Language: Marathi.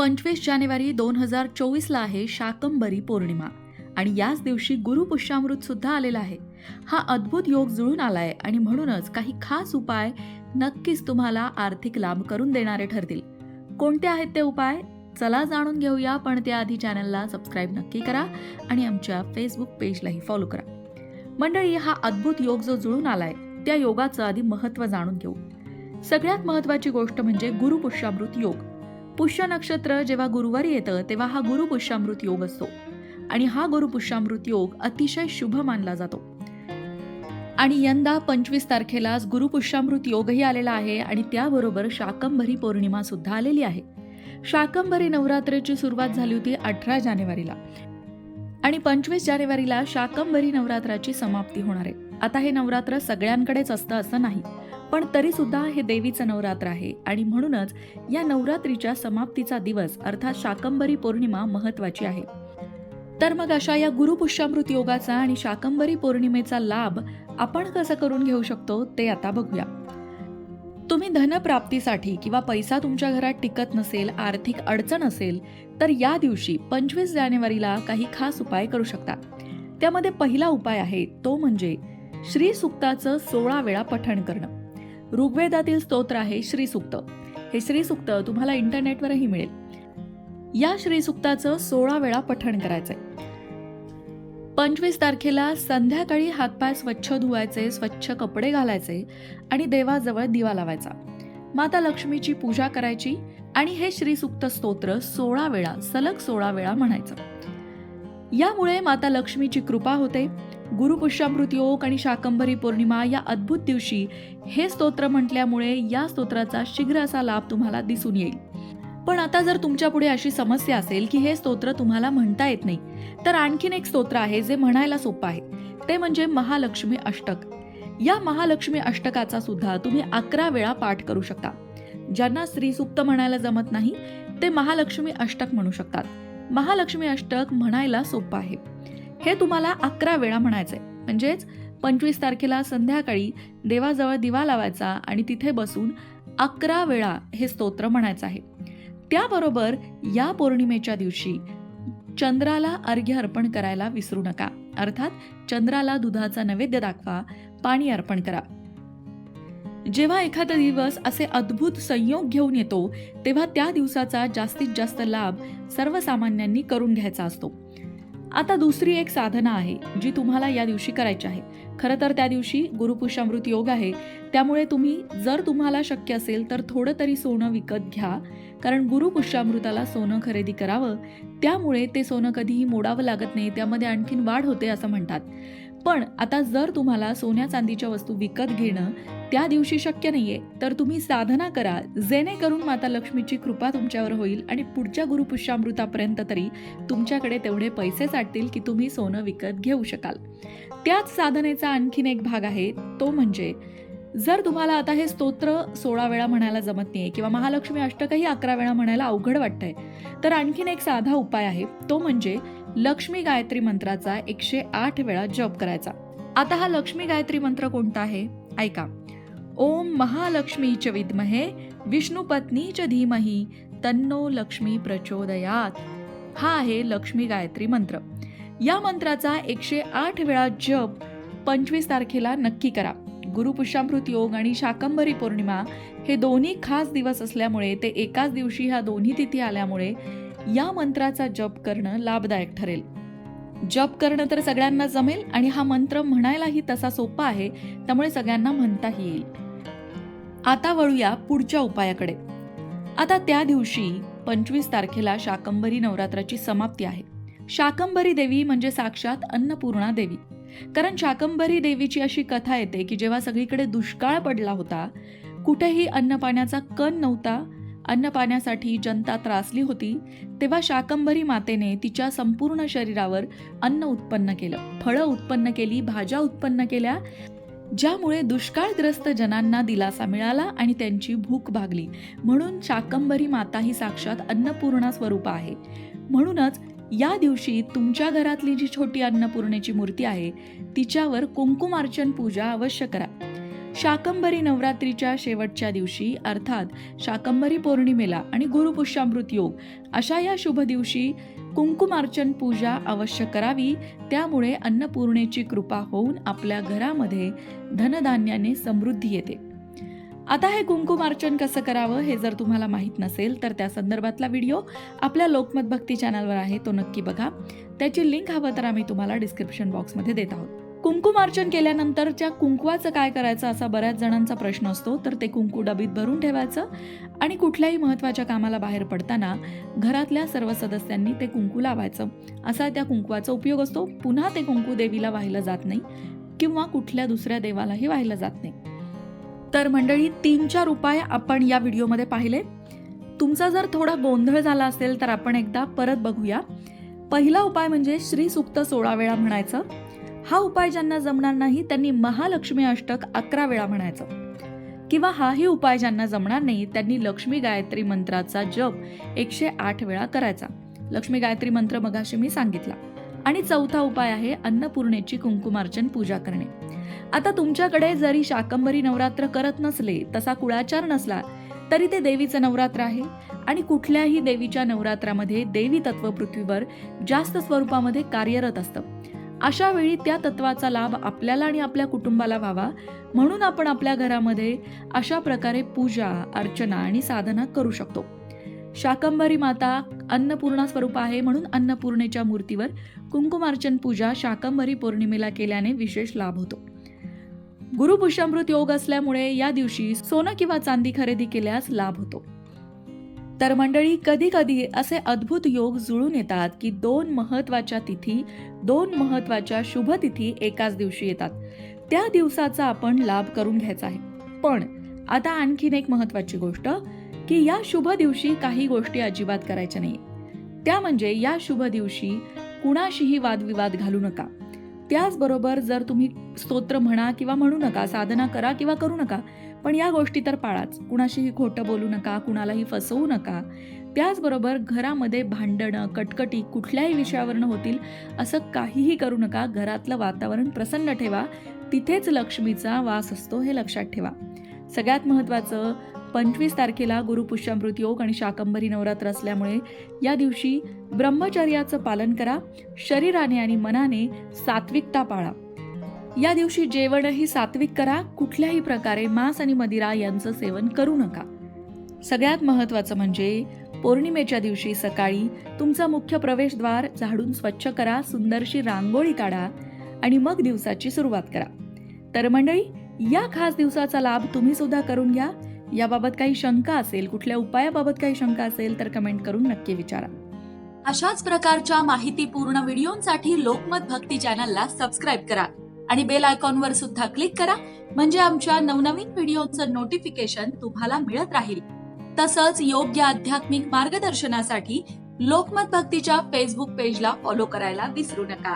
पंचवीस जानेवारी दोन हजार चोवीसला आहे शाकंबरी पौर्णिमा. आणि याच दिवशी गुरुपुष्यामृत सुद्धा आलेला आहे. हा अद्भुत योग जुळून आलाय आणि म्हणूनच काही खास उपाय नक्कीच तुम्हाला आर्थिक लाभ करून देणारे ठरतील. कोणते आहेत ते उपाय? चला जाणून घेऊया पण त्याआधी चॅनलला सबस्क्राईब नक्की करा आणि आमच्या फेसबुक पेजलाही फॉलो करा. मंडळी हा अद्भुत योग जो जुळून आलाय त्या योगाचं आधी महत्त्व जाणून घेऊ. सगळ्यात महत्त्वाची गोष्ट म्हणजे गुरुपुष्यामृत योग. पुष्य नक्षत्र जेव्हा गुरुवारी येतं तेव्हा हा गुरुपुष्यामृत योग असतो. आणि हा गुरुपुष्यामृत योग अतिशय शुभ मानला जातो. आणि यंदा पंचवीस तारखेलाच गुरुपुष्यामृत योगही आलेला आहे आणि त्याबरोबर शाकंभरी पौर्णिमा सुद्धा आलेली आहे. शाकंभरी नवरात्रीची सुरुवात झाली होती अठरा जानेवारीला. आणि पंचवीस जानेवारीला शाकंभरी नवरात्राची समाप्ती होणार आहे. आता हे नवरात्र सगळ्यांकडेच असतं असं नाही. पण तरी सुद्धा हे देवीचं नवरात्र आहे. आणि म्हणूनच या नवरात्रीच्या समाप्तीचा दिवस अर्थात शाकंभरी पौर्णिमा महत्वाची आहे. तर मग अशा या गुरुपुष्यामृत योगाचा आणि शाकंभरी पौर्णिमेचा लाभ आपण कसं करून घेऊ शकतो ते आता बघूया. तुम्ही धनप्राप्तीसाठी किंवा पैसा तुमच्या घरात टिकत नसेल आर्थिक अडचण असेल तर या दिवशी पंचवीस जानेवारीला काही खास उपाय करू शकता. त्यामध्ये पहिला उपाय आहे तो म्हणजे श्री सुक्ताचं सोळा वेळा पठण करणं. ऋग्वेदातील स्तोत्र आहे श्रीसूक्त. हे श्रीसूक्त तुम्हाला इंटरनेटवरही मिळेल. या श्रीसूक्ताचं सोळा वेळा पठण करायचंय. पंचवीस तारखेला संध्याकाळी हातपाय स्वच्छ धुवायचे स्वच्छ कपडे घालायचे आणि देवाजवळ दिवा लावायचा. माता लक्ष्मीची पूजा करायची आणि हे श्रीसुक्त स्तोत्र सोळा वेळा सलग सोळा वेळा म्हणायचं. यामुळे माता लक्ष्मीची कृपा होते गुरुपुष्यामृत योग आणि शाकंभरी पौर्णिमा या अद्भुत दिवशी हे स्तोत्र म्हटल्यामुळे या स्तोत्राचा शीघ्र असा लाभ तुम्हाला दिसून येईल. पण आता जर तुमच्यापुढे अशी समस्या असेल की हे स्तोत्र तुम्हाला म्हणता येत नाही तर आणखीन एक स्तोत्र आहे जे म्हणायला सोपं आहे. ते म्हणजे महालक्ष्मी अष्टक. या महालक्ष्मी अष्टकाचा सुद्धा तुम्ही अकरा वेळा पाठ करू शकता. ज्यांना स्त्रीसुक्त म्हणायला जमत नाही ते महालक्ष्मी अष्टक म्हणू शकतात. महालक्ष्मी अष्टक म्हणायला सोपं आहे. हे तुम्हाला अकरा वेळा म्हणायचं आहे म्हणजेच पंचवीस तारखेला संध्याकाळी देवाजवळ दिवा लावायचा आणि तिथे बसून अकरा वेळा हे स्तोत्र म्हणायचं आहे. त्याबरोबर या पौर्णिमेच्या दिवशी चंद्राला अर्घ्य अर्पण करायला विसरू नका. अर्थात चंद्राला दुधाचा नैवेद्य दाखवा पाणी अर्पण करा. जेव्हा एखादा दिवस असे अद्भुत संयोग घेऊन येतो तेव्हा त्या दिवसाचा जास्तीत जास्त लाभ सर्वसामान्यांनी करून घ्यायचा असतो. आता दुसरी एक साधना आहे जी तुम्हाला या दिवशी करायची आहे. खरं तर त्या दिवशी गुरुपुष्यामृत योग आहे. त्यामुळे तुम्ही जर तुम्हाला शक्य असेल तर थोडं तरी सोनं विकत घ्या. कारण गुरुपुष्यामृताला सोनं खरेदी करावं. त्यामुळे ते सोनं कधीही मोडावं लागत नाही. त्यामध्ये आणखीन वाढ होते असं म्हणतात. पण आता जर तुम्हाला सोन्या चांदीच्या वस्तू विकत घेणं त्या दिवशी शक्य नाहीये तर तुम्ही साधना करा जेणेकरून माता लक्ष्मीची कृपा तुमच्यावर होईल आणि पुढच्या गुरुपुष्यामृतापर्यंत तरी तुमच्याकडे तेवढे पैसे साठतील की तुम्ही सोनं विकत घेऊ शकाल. त्याच साधनेचा आणखीन एक भाग आहे तो म्हणजे जर तुम्हाला आता हे स्तोत्र सोळा वेळा म्हणायला जमत नाहीये किंवा महालक्ष्मी अष्टकही अकरा वेळा म्हणायला अवघड वाटतंय तर आणखीन एक साधा उपाय आहे तो म्हणजे लक्ष्मी गायत्री मंत्राचा एकशे आठ वेळा जप करायचा. आता हा लक्ष्मी गायत्री मंत्र कोणता आहे? ऐका. ओम महालक्ष्मी च विद्महे विष्णुपत्नीच धीमही तन्नो लक्ष्मी प्रचोदयात. हा आहे लक्ष्मी गायत्री मंत्र. या मंत्राचा एकशे आठ वेळा जप पंचवीस तारखेला नक्की करा. गुरुपुष्यामृत योग आणि शाकंभरी पौर्णिमा हे दोन्ही खास दिवस असल्यामुळे ते एकाच दिवशी ह्या दोन्ही तिथी आल्यामुळे या मंत्राचा जप करणं लाभदायक ठरेल. जप करणं तर सगळ्यांना जमेल आणि हा मंत्र म्हणायलाही तसा सोपा आहे त्यामुळे सगळ्यांना म्हणताही येईल. आता वळूया पुढच्या उपायाकडे. आता त्या दिवशी पंचवीस तारखेला शाकंभरी नवरात्राची समाप्ती आहे. शाकंभरी देवी म्हणजे साक्षात अन्नपूर्णा देवी. कारण शाकंभरी देवीची अशी कथा येते की जेव्हा सगळीकडे दुष्काळ पडला होता कुठेही अन्न पाण्याचा कण नव्हता अन्न पाण्यासाठी जनता त्रासली होती तेव्हा शाकंभरी मातेने तिच्या संपूर्ण शरीरावर अन्न उत्पन्न केलं. फळं उत्पन्न केली भाज्या उत्पन्न केल्या ज्यामुळे दुष्काळग्रस्त जनांना दिलासा मिळाला आणि त्यांची भूक भागली. म्हणून शाकंभरी माता ही साक्षात अन्नपूर्णा स्वरूप आहे. म्हणूनच या दिवशी तुमच्या घरातली जी छोटी अन्नपूर्णेची मूर्ती आहे तिच्यावर कुंकुमार्चन पूजा अवश्य करा. शाकंभरी नवरात्रीच्या शेवटच्या दिवशी अर्थात शाकंभरी पौर्णिमेला आणि गुरुपुष्यामृत योग अशा या शुभ दिवशी कुंकुमार्चन पूजा अवश्य करावी. त्यामुळे अन्नपूर्णेची कृपा होऊन आपल्या घरामध्ये धनधान्याने समृद्धी येते. आता हे कुंकुमार्चन कसं करावं हे जर तुम्हाला माहीत नसेल तर त्या संदर्भातला व्हिडिओ आपल्या लोकमत भक्ती चॅनलवर आहे तो नक्की बघा. त्याची लिंक हवं तर आम्ही तुम्हाला डिस्क्रिप्शन बॉक्समध्ये देत आहोत. कुंकुमार्चन केल्यानंतरच्या कुंकवाचं काय करायचं असा बऱ्याच जणांचा प्रश्न असतो तर ते कुंकू डबीत भरून ठेवायचं आणि कुठल्याही महत्त्वाच्या कामाला बाहेर पडताना घरातल्या सर्व सदस्यांनी ते कुंकू लावायचं. असा त्या कुंकवाचा उपयोग असतो. पुन्हा ते कुंकू देवीला वाहिलं जात नाही किंवा कुठल्या दुसऱ्या देवालाही वाहिलं जात नाही. तर मंडळी तीन चार उपाय आपण या व्हिडिओमध्ये पाहिले. तुमचा जर थोडा गोंधळ झाला असेल तर आपण एकदा परत बघूया. पहिला उपाय म्हणजे श्री सुक्त सोळा वेळा म्हणायचं. हा उपाय ज्यांना जमणार नाही त्यांनी महालक्ष्मी अष्टक अकरा वेळा म्हणायचं. किंवा हाही उपाय ज्यांना जमणार नाही त्यांनी लक्ष्मी गायत्री मंत्राचा जप एकशे आठ वेळा करायचा. लक्ष्मी गायत्री मंत्र मगाशी मी सांगितला. आणि चौथा उपाय आहे अन्नपूर्णेची कुंकुमार्चन पूजा करणे. आता तुमच्याकडे जरी शाकंभरी नवरात्र करत नसले तसा कुळाचार नसला तरी ते देवीचं नवरात्र आहे. आणि कुठल्याही देवीच्या नवरात्रामध्ये देवी तत्व पृथ्वीवर जास्त स्वरूपामध्ये कार्यरत असतं. अशा वेळी त्या तत्वाचा लाभ आपल्याला आणि आपल्या कुटुंबाला व्हावा. म्हणून आपण आपल्या घरामध्ये अशा प्रकारे पूजा अर्चना आणि साधना करू शकतो. शाकंभरी माता अन्नपूर्णा स्वरूप आहे म्हणून अन्नपूर्णेच्या मूर्तीवर कुंकुमार्चन पूजा शाकंभरी पौर्णिमेला केल्याने विशेष लाभ होतो. गुरुपुष्यामृत योग असल्यामुळे या दिवशी सोनं किंवा चांदी खरेदी केल्यास लाभ होतो. तर मंडळी कधी कधी असे अद्भुत योग जुळून येतात की दोन महत्त्वाच्या तिथी दोन महत्त्वाच्या शुभ तिथी एकाच दिवशी येतात. त्या दिवसाचा आपण लाभ करून घ्यायचा आहे. पण आता आणखीन एक महत्वाची गोष्ट की या शुभ दिवशी काही गोष्टी अजिबात करायच्या नाही त्या म्हणजे या शुभ दिवशी कुणाशीही वादविवाद घालू नका. त्याचबरोबर जर तुम्ही स्तोत्र म्हणा किंवा म्हणू नका साधना करा किंवा करू नका पण या गोष्टी तर पाळाच. कुणाशीही खोटं बोलू नका कुणालाही फसवू नका. त्याचबरोबर घरामध्ये भांडणं कटकटी कुठल्याही विषयावरनं होतील असं काहीही करू नका. घरातलं वातावरण प्रसन्न ठेवा. तिथेच लक्ष्मीचा वास असतो हे लक्षात ठेवा. सगळ्यात महत्त्वाचं पंचवीस तारखेला गुरुपुष्यामृत योग आणि शाकंभरी नवरात्र असल्यामुळे या दिवशी ब्रह्मचर्याचं पालन करा शरीराने आणि मनाने सात्विकता पाळा. या दिवशी जेवणही सात्विक करा कुठल्याही प्रकारे मांस आणि मदिरा यांचं सेवन करू नका. सगळ्यात महत्त्वाचं म्हणजे पौर्णिमेच्या दिवशी सकाळी तुमचा मुख्य प्रवेशद्वार झाडून स्वच्छ करा सुंदरशी रांगोळी काढा आणि मग दिवसाची सुरुवात करा. तर मंडळी या खास दिवसाचा लाभ तुम्ही सुद्धा करून घ्या. याबाबत काही शंका असेल कुठल्या उपायाबाबत काही शंका असेल तर कमेंट करून नक्की विचारा. अशाच प्रकारच्या माहितीपूर्ण व्हिडिओंसाठी लोकमत भक्ती चॅनलला सबस्क्राईब करा आणि बेल आयकॉनवर सुद्धा क्लिक करा म्हणजे आमच्या नवनवीन व्हिडिओचं नोटिफिकेशन तुम्हाला मिळत राहील. तसंच योग्य आध्यात्मिक मार्गदर्शनासाठी लोकमत भक्तीच्या फेसबुक पेजला फॉलो करायला विसरू नका.